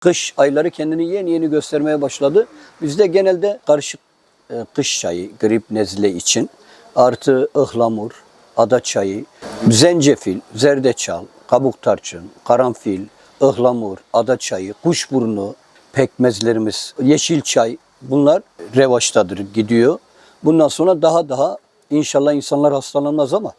Kış ayları kendini yeni yeni göstermeye başladı. Bizde genelde karışık e, kış çayı, grip, nezle için artı ıhlamur, ada çayı, zencefil, zerdeçal, kabuk tarçın, karanfil, ıhlamur, ada çayı, kuşburnu, pekmezlerimiz, yeşil çay bunlar revaçtadır, gidiyor. Bundan sonra daha daha inşallah insanlar hastalanmaz ama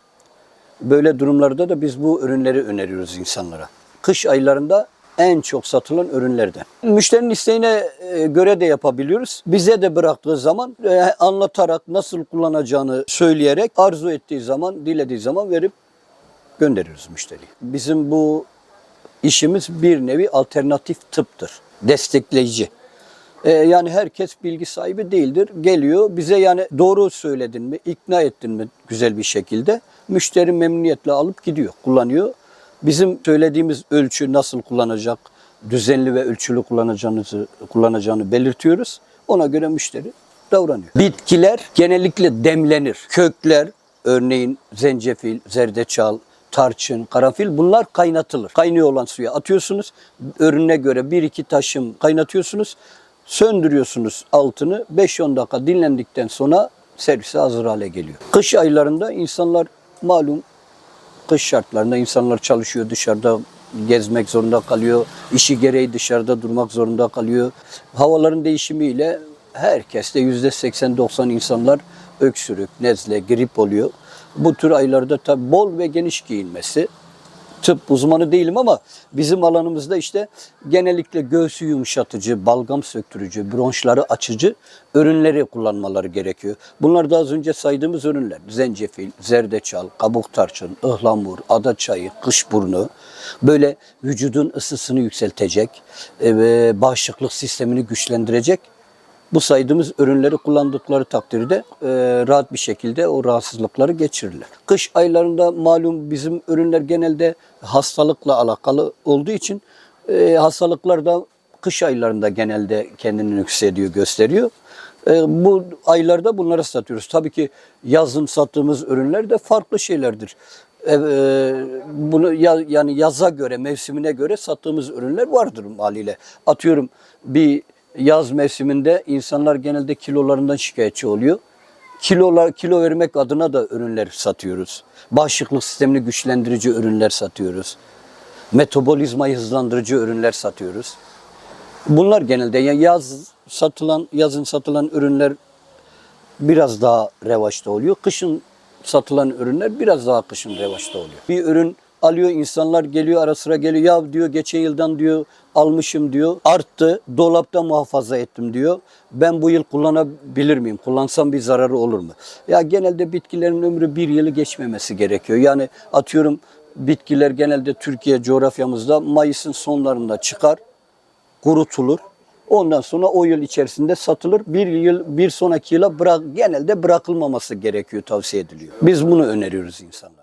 böyle durumlarda da biz bu ürünleri öneriyoruz insanlara. Kış aylarında en çok satılan ürünlerden. Müşterinin isteğine e, göre de yapabiliyoruz. Bize de bıraktığı zaman e, anlatarak nasıl kullanacağını söyleyerek arzu ettiği zaman, dilediği zaman verip gönderiyoruz müşteriye. Bizim bu işimiz bir nevi alternatif tıptır. Destekleyici. Ee, yani herkes bilgi sahibi değildir. Geliyor bize yani doğru söyledin mi, ikna ettin mi güzel bir şekilde müşteri memnuniyetle alıp gidiyor, kullanıyor. Bizim söylediğimiz ölçü nasıl kullanacak, düzenli ve ölçülü kullanacağınızı kullanacağını belirtiyoruz. Ona göre müşteri davranıyor. Bitkiler genellikle demlenir. Kökler örneğin zencefil, zerdeçal, tarçın, karanfil bunlar kaynatılır. Kaynıyor olan suya atıyorsunuz. Ürüne göre bir iki taşım kaynatıyorsunuz. Söndürüyorsunuz altını. 5-10 dakika dinlendikten sonra servise hazır hale geliyor. Kış aylarında insanlar malum kış şartlarında insanlar çalışıyor dışarıda gezmek zorunda kalıyor. İşi gereği dışarıda durmak zorunda kalıyor. Havaların değişimiyle herkeste yüzde 80-90 insanlar öksürük, nezle, grip oluyor. Bu tür aylarda tabii bol ve geniş giyinmesi. Tıp uzmanı değilim ama bizim alanımızda işte genellikle göğsü yumuşatıcı, balgam söktürücü, bronşları açıcı ürünleri kullanmaları gerekiyor. Bunlar da az önce saydığımız ürünler. Zencefil, zerdeçal, kabuk tarçın, ıhlamur, ada çayı, kışburnu. Böyle vücudun ısısını yükseltecek e, bağışıklık sistemini güçlendirecek bu saydığımız ürünleri kullandıkları takdirde e, rahat bir şekilde o rahatsızlıkları geçirirler. Kış aylarında malum bizim ürünler genelde hastalıkla alakalı olduğu için e, hastalıklar da kış aylarında genelde kendini yükseliyor, gösteriyor. E, bu aylarda bunları satıyoruz. Tabii ki yazın sattığımız ürünler de farklı şeylerdir. E, e, bunu ya, yani yaza göre, mevsimine göre sattığımız ürünler vardır haliyle. Atıyorum bir yaz mevsiminde insanlar genelde kilolarından şikayetçi oluyor. Kilolar kilo vermek adına da ürünler satıyoruz. Bağışıklık sistemini güçlendirici ürünler satıyoruz. Metabolizmayı hızlandırıcı ürünler satıyoruz. Bunlar genelde yani yaz satılan yazın satılan ürünler biraz daha revaçta oluyor. Kışın satılan ürünler biraz daha kışın revaçta oluyor. Bir ürün alıyor insanlar geliyor ara sıra geliyor ya diyor geçen yıldan diyor almışım diyor arttı dolapta muhafaza ettim diyor. Ben bu yıl kullanabilir miyim? Kullansam bir zararı olur mu? Ya genelde bitkilerin ömrü bir yılı geçmemesi gerekiyor. Yani atıyorum bitkiler genelde Türkiye coğrafyamızda Mayıs'ın sonlarında çıkar, kurutulur. Ondan sonra o yıl içerisinde satılır. Bir yıl, bir sonraki yıla bırak, genelde bırakılmaması gerekiyor, tavsiye ediliyor. Biz bunu öneriyoruz insanlara.